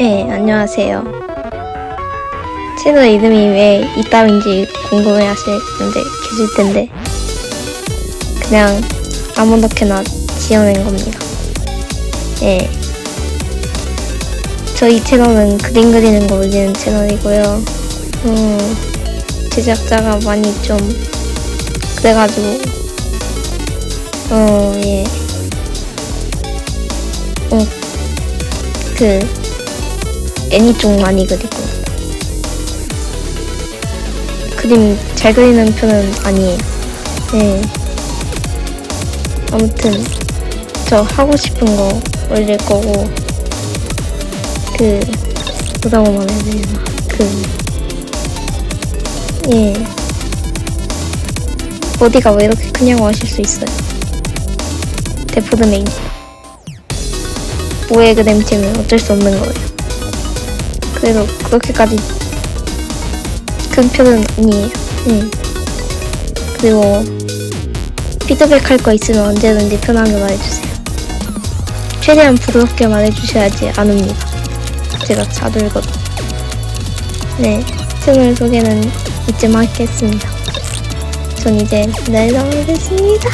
네, 안녕하세요. 채널 이름이 왜 이따윈지 궁금해 하시는데 계실 텐데, 그냥 아무렇게나 지어낸 겁니다. 예. 저희 채널은 그림 그리는 거 올리는 채널이고요. 음, 제작자가 많이 좀, 그래가지고, 어, 예. 어, 그, 애니 쪽 많이 그리고 그림 잘 그리는 편은 아니에요. 네. 아무튼 저 하고 싶은 거 올릴 거고 그 뭐라고 말해야 되나 그 예. 어디가 왜 이렇게 크냐고 하실 수 있어요. 데포드 메인. 오해 그램 팀은 어쩔 수 없는 거예요. 그래도 그렇게까지 큰 편은 아니에요. 네. 그리고 피드백 할 거 있으면 언제든지 편하게 말해주세요. 최대한 부드럽게 말해주셔야지 안 옵니다. 제가 자들거든. 네, 채널 소개는 이쯤 하겠습니다. 전 이제 내일 나오겠습니다.